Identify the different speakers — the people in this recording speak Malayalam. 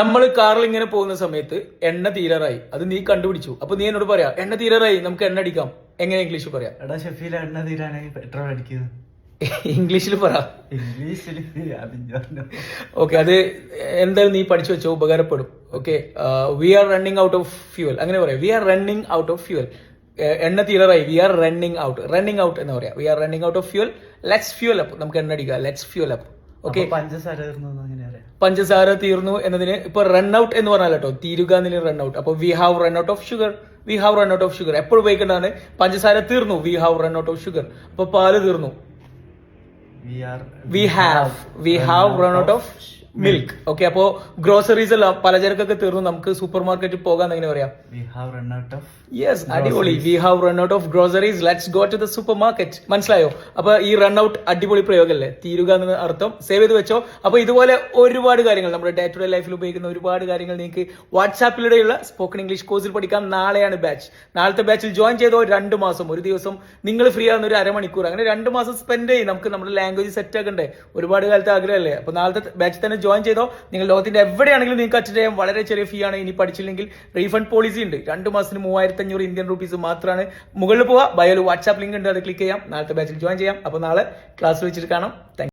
Speaker 1: നമ്മൾ കാറിൽ ഇങ്ങനെ പോകുന്ന സമയത്ത് എണ്ണ തീരാറായി. അത് നീ കണ്ടുപിടിച്ചു. അപ്പൊ നീ എന്നോട് പറയാ എണ്ണ തീരാറായി നമുക്ക് എണ്ണ അടിക്കാം. എങ്ങനെ ഇംഗ്ലീഷിൽ പറയാം?
Speaker 2: എടാ ഷെഫീല എണ്ണ തീരാനായി പെട്രോൾ അടിക്കുന്നു.
Speaker 1: ഇംഗ്ലീഷിൽ പറ.
Speaker 2: ഇംഗ്ലീഷിൽ
Speaker 1: ഓക്കെ അത് എന്തായാലും നീ പഠിച്ചു വെച്ചോ ഉപകാരപ്പെടും. Okay we are running out of fuel അങ്ങനെ പറയാം. We are running out of fuel എണ്ണ തീരാറായി. We are running out running out എന്ന് പറയാം. We are running out of fuel let's fuel up നമുക്ക് എണ്ണ അടിക്കാം. ലെറ്റ്സ് ഫ്യൂവൽ അപ്പ് ഓക്കെ
Speaker 2: പഞ്ചസാര
Speaker 1: പഞ്ചസാര തീർന്നു എന്നതിന് ഇപ്പൊ റൺ ഔട്ട് എന്ന് പറഞ്ഞാൽ കേട്ടോ തീരുക എന്നതിന് റൺ ഔട്ട് അപ്പൊ we have run out of sugar we have run out of sugar എപ്പോഴും ഉപയോഗിക്കേണ്ടതാണ് പഞ്ചസാര തീർന്നു we have run out of sugar അപ്പൊ പാൽ തീർന്നു.
Speaker 2: We
Speaker 1: have we have run out of milk. Okay അപ്പോ ഗ്രോസറീസ് എല്ലാം പലചരക്കൊക്കെ തീർന്നു. നമുക്ക് സൂപ്പർ മാർക്കറ്റിൽ പോകാൻ എങ്ങനെ പറയാം യെസ് അടിപൊളി. We have run out of groceries let's go to the supermarket മനസ്സിലായോ? അപ്പൊ ഈ റൺ ഔട്ട് അടിപൊളി പ്രയോഗമല്ലേ തീരുക എന്ന അർത്ഥം. സേവ് ചെയ്ത് വെച്ചോ. അപ്പൊ ഇതുപോലെ ഒരുപാട് കാര്യങ്ങൾ നമ്മുടെ ഡേ ടു ഡേ ലൈഫിൽ ഉപയോഗിക്കുന്ന ഒരുപാട് കാര്യങ്ങൾ നിങ്ങൾക്ക് വാട്സാപ്പിലൂടെയുള്ള സ്പോക്കൺ ഇംഗ്ലീഷ് കോഴ്സിൽ പഠിക്കാം. നാളെയാണ് ബാച്ച് നാളത്തെ ബാച്ചിൽ ജോയിൻ ചെയ്തോ രണ്ട് മാസം. ഒരു ദിവസം നിങ്ങൾ ഫ്രീ ആകുന്ന ഒരു അരമണിക്കൂർ. അങ്ങനെ രണ്ട് മാസം സ്പെൻഡ് ചെയ്യും. നമുക്ക് നമ്മുടെ ലാംഗ്വേജ് സെറ്റ് ആക്കണ്ടേ? ഒരുപാട് കാലത്ത് ആഗ്രഹമല്ലേ? അപ്പൊ നാളത്തെ ബാച്ച് തന്നെ ജോയിൻ ചെയ്തോ? നിങ്ങൾ ലോകത്തിന്റെ എവിടെയാണെങ്കിലും നിങ്ങൾക്ക് അറ്റൻഡ് ചെയ്യാൻ വളരെ ചെറിയ ഫീ ആണ്. ഇനി പഠിച്ചില്ലെങ്കിൽ റീഫണ്ട് പോളിസി ഉണ്ട്. രണ്ട് മാസത്തിന് മൂവായിരത്തി അഞ്ഞൂറ് ഇന്ത്യൻ റുപ്പീസ് മാത്രമാണ് മുകളിൽ പോവാ. ബയോയിൽ വാട്സാപ്പ് ലിങ്ക് ഉണ്ട്. അത് ക്ലിക്ക് ചെയ്യാം. നാളത്തെ ബാച്ചിൽ ജോയിൻ ചെയ്യാം. അപ്പോൾ നാളെ ക്ലാസ് വെച്ചിട്ട് കാണാം. താങ്ക്